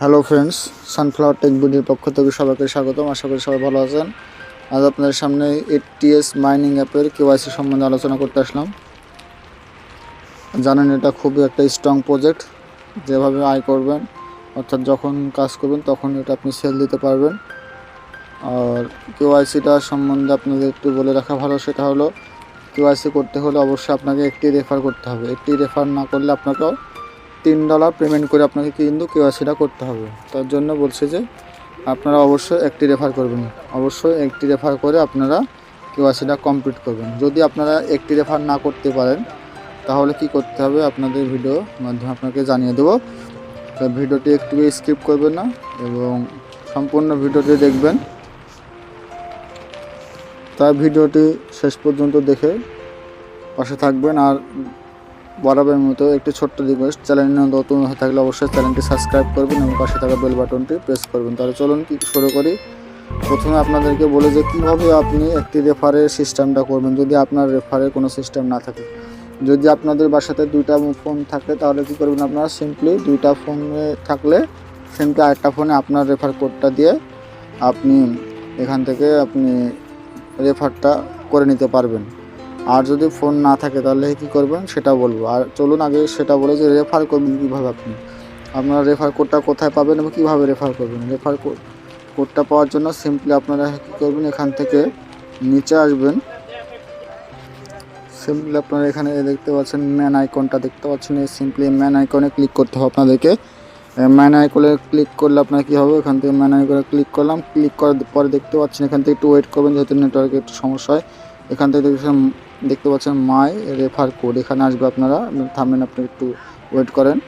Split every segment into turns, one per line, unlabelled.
Hello friends sunflower Tech বিডির পক্ষ থেকে সবাইকে স্বাগতম। আশা করি সবাই ভালো আছেন। আজ আপনাদের সামনে এটিএস মাইনিং অ্যাপের কেওয়াইসি সম্বন্ধে আলোচনা করতে আসলাম। জানেন এটা খুবই একটা স্ট্রং প্রজেক্ট যেভাবে আয় করবেন, অর্থাৎ যখন কাজ করবেন তখন এটা আপনি সেল দিতে পারবেন। আর কেওয়াইসিটা সম্বন্ধে আপনাদের একটু বলে রাখা ভালো সেটা হলো কেওয়াইসি করতে হলে অবশ্যই আপনাকে একটি রেফার করতে হবে। একটি রেফার না করলে আপনাকেও তিন ডলার পেমেন্ট করে আপনাকে কিন্তু কেওয়াইসিটা করতে হবে। তার জন্য বলছে যে, আপনারা অবশ্যই একটি রেফার করবেন। অবশ্যই একটি রেফার করে আপনারা কেওয়াইসিটা কমপ্লিট করবেন। যদি আপনারা একটি রেফার না করতে পারেন, তাহলে কি করতে হবে? আপনাদের ভিডিও মাধ্যমে আপনাকে জানিয়ে দেবো। তো ভিডিওটি একটু স্কিপ করবেন না এবং সম্পূর্ণ ভিডিওটি দেখবেন। তাই ভিডিওটি শেষ পর্যন্ত দেখে পাশে থাকবেন আর বরাবরের মতো একটি ছোট্ট রিকোয়েস্ট চ্যানেল নতুন হয়ে থাকলে অবশ্যই চ্যানেলটি সাবস্ক্রাইব করবেন এবং পাশে থাকা বেল বাটনটি প্রেস করবেন। তাহলে চলুন কি শুরু করি। প্রথমে আপনাদেরকে বলে যে কীভাবে আপনি একটি রেফারের সিস্টেমটা করবেন। যদি আপনার রেফারের কোনো সিস্টেম না থাকে। যদি আপনাদের বাসাতে দুইটা ফোন থাকে, তাহলে কী করবেন আপনারা সিম্পলি দুইটা ফোনে থাকলে সিম্পলি আরেকটা ফোনে আপনার রেফার কোডটা দিয়ে আপনি এখান থেকে আপনি রেফারটা করে নিতে পারবেন। আর যদি ফোন না থাকে তাহলে কি করবেন? সেটা বলব। আর চলুন আগে সেটা বলে যে রেফার করবেন কীভাবে আপনি। আপনারা রেফার কোডটা কোথায় পাবেন এবং কীভাবে রেফার করবেন? রেফার কোডটা পাওয়ার জন্য সিম্পলি আপনারা কী করবেন? এখান থেকে নিচে আসবেন। সিম্পলি আপনারা এখানে দেখতে পাচ্ছেন ম্যান আইকনটা দেখতে পাচ্ছেন। এই সিম্পলি ম্যান আইকনে ক্লিক করতে হবে আপনাদেরকে। ম্যান আইকনে ক্লিক করলে আপনার কী হবে? এখান থেকে ম্যান আইকনে ক্লিক করলাম। ক্লিক করার পরে দেখতে পাচ্ছেন এখান থেকে একটু ওয়েট করবেন, যেহেতু নেটওয়ার্কে একটু সমস্যা হয়। এখান থেকে দেখছেন দেখতে পাচ্ছেন মাই রেফার কোড। এখানে আসবে আপনারা থামবেন আপনি একটু ওয়েট করেন।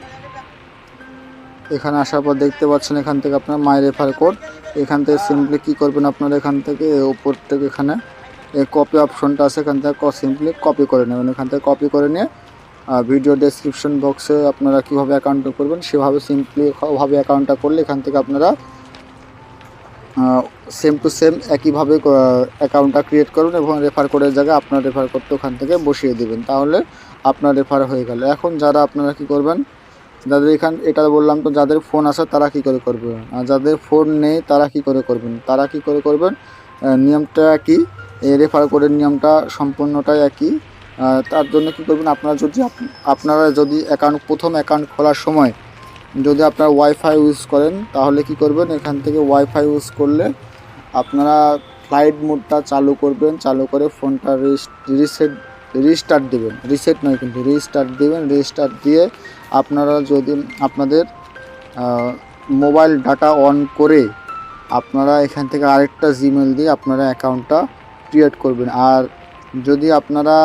এখানে আসার পর দেখতে পাচ্ছেন এখান থেকে আপনার মাই রেফার কোড। এখান থেকে সিম্পলি কী করবেন আপনারা এখান থেকে উপর থেকে এখানে কপি অপশনটা আছে, এখান থেকে সিম্পলি কপি করে নেবেন। এখান থেকে কপি করে নিয়ে ভিডিও ডেসক্রিপশন বক্সে আপনারা কীভাবে অ্যাকাউন্টটা করবেন, সেভাবে সিম্পলি ভাবে অ্যাকাউন্টটা করলে এখান থেকে আপনারা সেম টু সেম একইভাবে অ্যাকাউন্টটা ক্রিয়েট করুন এবং রেফার কোডের জায়গায় আপনার রেফার কোডটা ওখান থেকে বসিয়ে দেবেন। তাহলে আপনার রেফার হয়ে গেল। এখন যারা আপনারা কি করবেন, যাদের এখান, এটা বললাম তো, যাদের ফোন আছে তারা কি করে করবেন? আর যাদের ফোন নেই তারা কি করে করবেন? তারা কি করে করবেন নিয়মটা একই রেফার কোডের নিয়মটা সম্পূর্ণটাই একই। তার জন্য কি করবেন, আপনারা যদি আপনারা যদি অ্যাকাউন্ট প্রথম অ্যাকাউন্ট খোলার সময় যদি আপনারা ওয়াইফাই ইউজ করেন, তাহলে কি করবেন? এখান থেকে ওয়াইফাই ইউজ করলে আপনারা ফ্লাইট মোডটা চালু করবেন। চালু করে ফোনটা রিসেট রিস্টার্ট দেবেন। রিসেট নয় কিন্তু রিস্টার্ট দেবেন। রিস্টার্ট দিয়ে আপনারা যদি আপনাদের মোবাইল ডাটা অন করে আপনারা এখান থেকে আরেকটা জিমেল দিয়ে আপনারা অ্যাকাউন্টটা ক্রিয়েট করবেন। আর যদি আপনারা,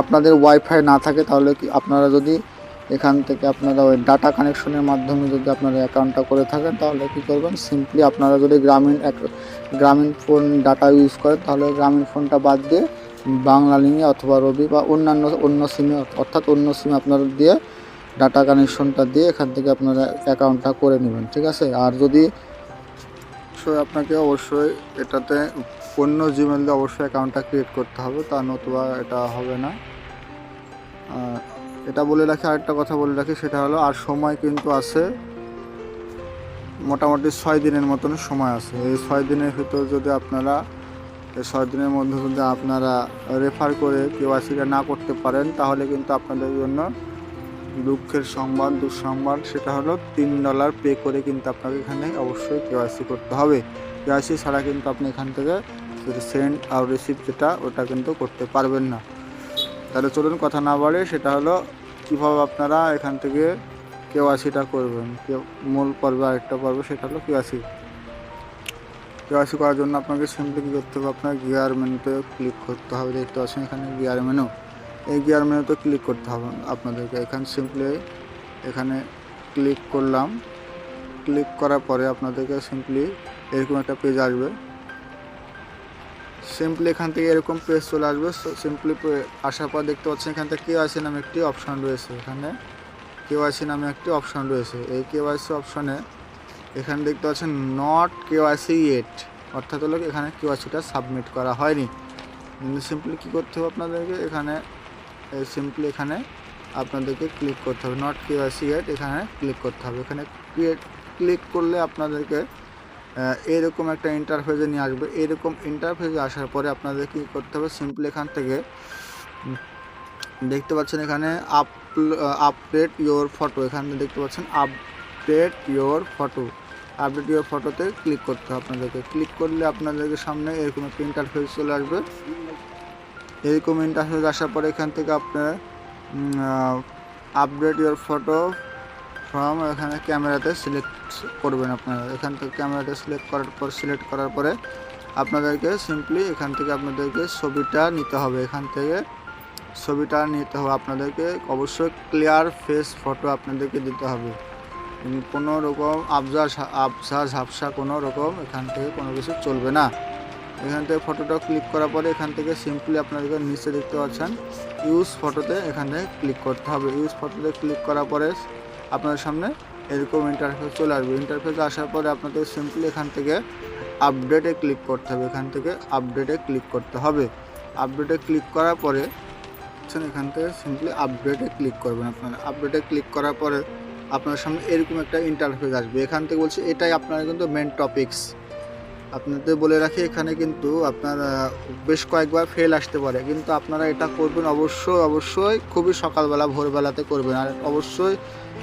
আপনাদের ওয়াইফাই না থাকে, তাহলে কি আপনারা যদি এখান থেকে আপনারা ওই ডাটা কানেকশনের মাধ্যমে যদি আপনারা অ্যাকাউন্টটা করে থাকেন, তাহলে কী করবেন? সিম্পলি আপনারা যদি গ্রামীণ গ্রামীণ ফোন ডাটা ইউজ করেন, তাহলে গ্রামীণ ফোনটা বাদ দিয়ে বাংলা লিঙ্কে অথবা রবি বা অন্যান্য, অন্য সিমে অর্থাৎ অন্য সিমে আপনারা দিয়ে ডাটা কানেকশনটা দিয়ে এখান থেকে আপনারা অ্যাকাউন্টটা করে নেবেন, ঠিক আছে? আর যদি অবশ্যই আপনাকে অবশ্যই এটাতে অন্য জিমেল দিয়ে অবশ্যই অ্যাকাউন্টটা ক্রিয়েট করতে হবে, তা নতুবা এটা হবে না। এটা বলে রাখি, আরেকটা কথা বলে রাখি, সেটা হলো আর সময় কিন্তু আছে। মোটামুটি ছয় দিনের মতন সময় আছে। এই ছয় দিনের ভিতর যদি আপনারা, এই ছয় দিনের মধ্যে যদি আপনারা রেফার করে কেওয়াইসিটা না করতে পারেন, তাহলে কিন্তু আপনাদের জন্য দুঃখের সংবাদ, দুঃসংবাদ, সেটা হলো তিন ডলার পে করে কিন্তু আপনাকে এখানে অবশ্যই কেওয়াইসি করতে হবে। কেওয়াইসি ছাড়া কিন্তু আপনি এখান থেকে সেন্ড আর রিসিভ যেটা, ওটা কিন্তু করতে পারবেন না। তাহলে চলুন কথা না বাড়ে সেটা হলো কীভাবে আপনারা এখান থেকে কেওয়াইসিটা করবেন। মূল পর্বে আরেকটা পর্ব সেটা হলো কেওয়াইসি কেওয়াইসি করার জন্য আপনাকে সিম্পলি কী করতে হবে? আপনার গিয়ার মেনুতে ক্লিক করতে হবে। দেখতে পাচ্ছেন এখানে গিয়ার মেনু এই গিয়ার মেনুতে ক্লিক করতে হবে আপনাদেরকে। এখানে সিম্পলি এখানে ক্লিক করলাম। ক্লিক করার পরে আপনাদেরকে সিম্পলি এরকম একটা পেজ আসবে। সিম্পলি এখান থেকে এরকম পেজ চলে আসবে। সিম্পলি আসার পর দেখতে পাচ্ছেন এখান থেকে কেওয়াইসি নামে একটি অপশন রয়েছে। এখানে কেওয়াইসি নামে একটি অপশন রয়েছে। এই কেওয়াইসি অপশনে এখানে দেখতে পাচ্ছেন নট কেওয়াইসি এট অর্থাৎ হলো এখানে কেওয়াইসিটা সাবমিট করা হয়নি। সিম্পলি কী করতে হবে আপনাদেরকে? এখানে সিম্পলি এখানে আপনাদেরকে ক্লিক করতে হবে। নট কেওয়াইসি এট এখানে ক্লিক করতে হবে। এখানে ক্লিক করলে আপনাদেরকে এরকম একটা ইন্টারফেসে নিয়ে আসবে। এরকম ইন্টারফেসে আসার পরে আপনাদের কী করতে হবে? সিম্পলি এখান থেকে দেখতে পাচ্ছেন এখানে আপ আপডেট ইওর ফটো এখানে দেখতে পাচ্ছেন update your photo update your ফটোতে ক্লিক করতে হবে আপনাদেরকে। ক্লিক করলে আপনাদেরকে সামনে এরকম একটা ইন্টারফেস চলে আসবে। এরকম ইন্টারফেস আসার পরে এখান থেকে আপনার আপডেট ইওর ফটো ফ্রম এখানে ক্যামেরাতে সিলেক্ট করবেন আপনারা। এখান থেকে ক্যামেরাতে সিলেক্ট করার পর সিলেক্ট করার পরে আপনাদেরকে সিম্পলি এখান থেকে আপনাদেরকে ছবিটা নিতে হবে। এখান থেকে ছবিটা নিতে হবে। আপনাদেরকে অবশ্যই ক্লিয়ার ফেস ফটো আপনাদেরকে দিতে হবে। কোনো রকম আবজা আবজা ঝাপসা কোনো রকম এখান থেকে কোনো কিছু চলবে না। এখান থেকে ফটোটা ক্লিক করার পরে এখান থেকে সিম্পলি আপনাদেরকে নিচে দেখতে পাচ্ছেন ইউজ ফটোতে এখান থেকে ক্লিক করতে হবে। ইউজ ফটোতে ক্লিক করার পরে আপনাদের সামনে এরকম ইন্টারফেস চলে আসবে। ইন্টারফেস আসার পরে আপনাদের সিম্পলি এখান থেকে আপডেটে ক্লিক করতে হবে। এখান থেকে আপডেটে ক্লিক করতে হবে। আপডেটে ক্লিক করার পরে এখান থেকে সিম্পলি আপডেটে ক্লিক করবেন আপনারা। আপডেটে ক্লিক করার পরে আপনার সামনে এরকম একটা ইন্টারফেস আসবে। এখান থেকে বলছে, এটাই আপনার কিন্তু মেন টপিকস আপনাদের বলে রাখি, এখানে কিন্তু আপনার বেশ কয়েকবার ফেল আসতে পারে। কিন্তু আপনারা এটা করবেন অবশ্যই অবশ্যই খুবই সকালবেলা, ভোরবেলাতে করবেন। আর অবশ্যই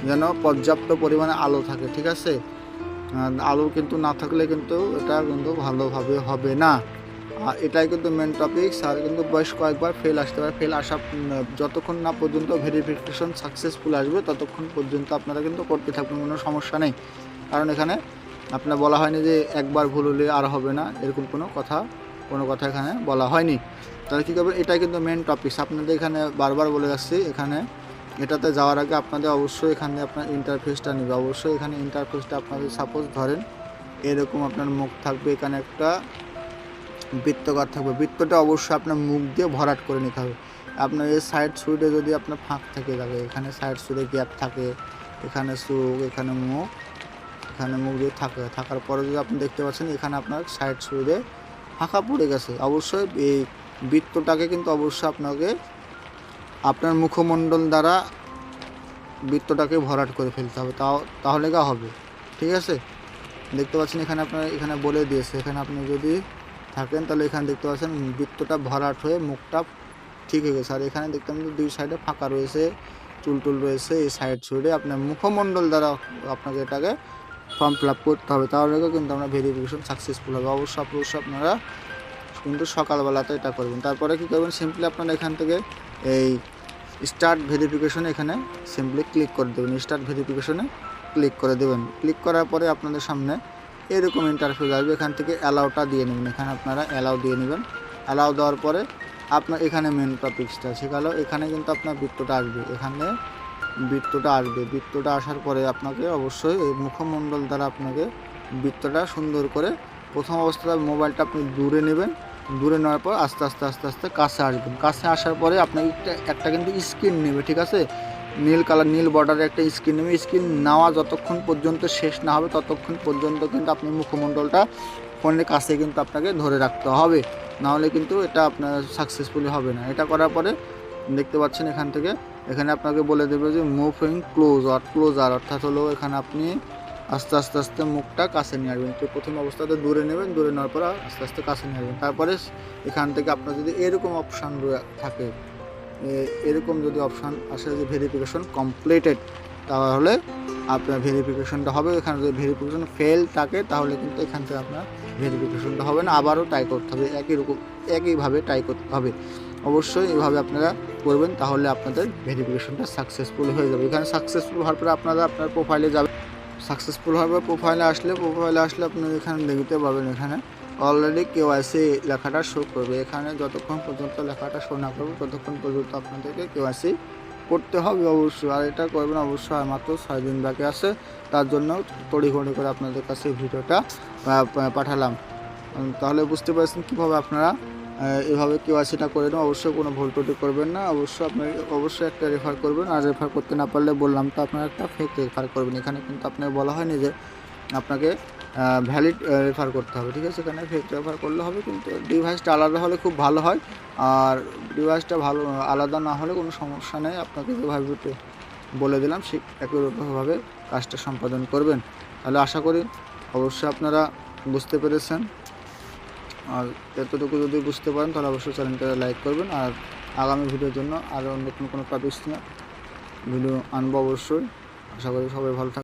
যেন পর্যাপ্ত পরিমাণে আলো থাকে, ঠিক আছে? আলো কিন্তু না থাকলে কিন্তু এটা কিন্তু ভালোভাবে হবে না। আর এটাই কিন্তু মেন টপিকস আর কিন্তু বেশ কয়েকবার ফেল আসতে পারে। ফেল আসা যতক্ষণ না পর্যন্ত ভেরিফিকেশন সাকসেসফুল আসবে, ততক্ষণ পর্যন্ত আপনারা কিন্তু করতে থাকবেন, কোনো সমস্যা নেই। কারণ এখানে আপনার বলা হয়নি যে একবার ভুল হলে আর হবে না, এরকম কোনো কথা কোনো কথা এখানে বলা হয়নি। তাহলে কী করবেন? এটাই কিন্তু মেন টপিকস আপনাদের এখানে বারবার বলে যাচ্ছি, এখানে এটাতে যাওয়ার আগে আপনাদের অবশ্যই এখানে আপনার ইন্টারফেসটা নেবে। অবশ্যই এখানে ইন্টারফেসটা আপনাদের সাপোজ ধরেন, এরকম আপনার মুখ থাকবে, এখানে একটা বৃত্তকার থাকবে। বৃত্তটা অবশ্যই আপনার মুখ দিয়ে ভরাট করে নিতে হবে। আপনার এই সাইড সুইডে যদি আপনার ফাঁক থেকে যাবে, এখানে সাইড সুইডে গ্যাপ থাকে, এখানে চোখ এখানে মুখ এখানে মুখ দিয়ে থাকে, থাকার পরে যদি আপনি দেখতে পাচ্ছেন, এখানে আপনার সাইড সুইডে ফাঁকা পড়ে গেছে। অবশ্যই এই বৃত্তটাকে কিন্তু অবশ্যই আপনাকে আপনার মুখমণ্ডল দ্বারা বৃত্তটাকে ভরাট করে ফেলতে হবে। তাও, তাহলে গা হবে। ঠিক আছে? দেখতে পাচ্ছেন এখানে আপনার, এখানে বলে দিয়েছে। এখানে আপনি যদি থাকেন, তাহলে এখানে দেখতে পাচ্ছেন বৃত্তটা ভরাট হয়ে মুখটা ঠিক হয়ে গেছে। আর এখানে দেখতে পাচ্ছেন দুই সাইডে ফাঁকা রয়েছে চুল টুল রয়েছে। এই সাইড সাইডে আপনার মুখমণ্ডল দ্বারা আপনাকে এটাকে ফর্ম ফিল আপ করতে হবে। তাহলে কিন্তু আমরা ভেরিফিকেশন সাকসেসফুল হবে। অবশ্যই অবশ্যই আপনারা কিন্তু সকালবেলাতে এটা করবেন। তারপরে কী করবেন? সিম্পলি আপনারা এখান থেকে এই স্টার্ট ভেরিফিকেশন এখানে সিম্পলি ক্লিক করে দেবেন। স্টার্ট ভেরিফিকেশনে ক্লিক করে দেবেন। ক্লিক করার পরে আপনাদের সামনে এরকম ইন্টারফেস আসবে। এখান থেকে অ্যালাউটা দিয়ে নেবেন। এখানে আপনারা অ্যালাউ দিয়ে নেবেন। অ্যালাউ দেওয়ার পরে আপনার এখানে মেন টপিক্সটা সেখানেও এখানে কিন্তু আপনার বৃত্তটা আসবে। এখানে বৃত্তটা আসবে। বৃত্তটা আসার পরে আপনাকে অবশ্যই এই মুখমণ্ডল দ্বারা আপনাকে বৃত্তটা সুন্দর করে প্রথম অবস্থায় মোবাইলটা আপনি দূরে নেবেন। দূরে নেওয়ার পর আস্তে আস্তে আস্তে আস্তে কাছে আসবেন। কাছে আসার পরে আপনাকে একটা একটা কিন্তু স্ক্রিন নেবে, ঠিক আছে? নীল কালার, নীল বর্ডারের একটা স্ক্রিন নেবে। স্ক্রিন নেওয়া যতক্ষণ পর্যন্ত শেষ না হবে, ততক্ষণ পর্যন্ত কিন্তু আপনি মুখমণ্ডলটা ফোনের কাছে কিন্তু আপনাকে ধরে রাখতে হবে। নাহলে কিন্তু এটা আপনার সাকসেসফুলি হবে না। এটা করার পরে দেখতে পাচ্ছেন এখান থেকে এখানে আপনাকে বলে দেবে যে মুভিং ক্লোজ আর ক্লোজার অর্থাৎ হলো এখানে আপনি আস্তে আস্তে আস্তে মুখটা কাছে নিয়ে আসবেন। তো প্রথম অবস্থাতে দূরে নেবেন, দূরে নেওয়ার পর আস্তে আস্তে কাছে নিয়ে আসবেন। তারপরে এখান থেকে আপনার যদি এরকম অপশান থাকে এরকম যদি অপশান আসে যে ভেরিফিকেশন কমপ্লিটেড তাহলে আপনার ভেরিফিকেশনটা হবে। এখানে যদি ভেরিফিকেশন ফেল থাকে, তাহলে কিন্তু এখান থেকে আপনার ভেরিফিকেশনটা হবে না। আবারও ট্রাই করতে হবে। একই রকম, একইভাবে ট্রাই করতে হবে। অবশ্যই এভাবে আপনারা করবেন, তাহলে আপনাদের ভেরিফিকেশনটা সাকসেসফুল হয়ে যাবে। এখানে সাকসেসফুল হওয়ার পরে আপনারা আপনার প্রোফাইলে যাবেন। সাকসেসফুল হওয়ার পর প্রোফাইলে আসলে প্রোফাইলে আসলে আপনি এখানে দেখতে পাবেন এখানে অলরেডি কেওয়াইসি লেখাটা শো করবে। এখানে যতক্ষণ পর্যন্ত লেখাটা শো না করবে, ততক্ষণ পর্যন্ত আপনাদেরকে কেওয়াইসি করতে হবে অবশ্যই। আর এটা করবেন অবশ্যই মাত্র ছয় দিন বাকি আছে। তার জন্য তড়িঘড়ি করে আপনাদের কাছে ভিডিওটা পাঠালাম। তাহলে বুঝতে পারছেন কীভাবে আপনারা এভাবে কেওয়াইসিটা করে নেন অবশ্যই কোনো ভুল ত্রুটি করবেন না। অবশ্যই আপনি অবশ্যই একটা রেফার করবেন। আর রেফার করতে না পারলে বললাম তো আপনারা একটা ফেক রেফার করবেন। এখানে কিন্তু আপনার বলা হয়নি যে আপনাকে ভ্যালিড রেফার করতে হবে, ঠিক আছে? এখানে ফেক রেফার করলে হবে, কিন্তু ডিভাইসটা আলাদা হলে খুব ভালো হয়। আর ডিভাইসটা ভালো, আলাদা না হলে কোনো সমস্যা নেই। আপনাকে যেভাবে বলে- দিলাম সে একইভাবে কাজটা সম্পাদন করবেন। তাহলে আশা করি অবশ্যই আপনারা বুঝতে পেরেছেন। আর এতটুকু যদি বুঝতে পারেন, তাহলে অবশ্যই চ্যানেলটা লাইক করবেন। আর আগামী ভিডিওর জন্য আরও নতুন কোনো টপিক্স নিয়ে ভিডিও আনব অবশ্যই। আশা করি সবাই ভালো থাকবে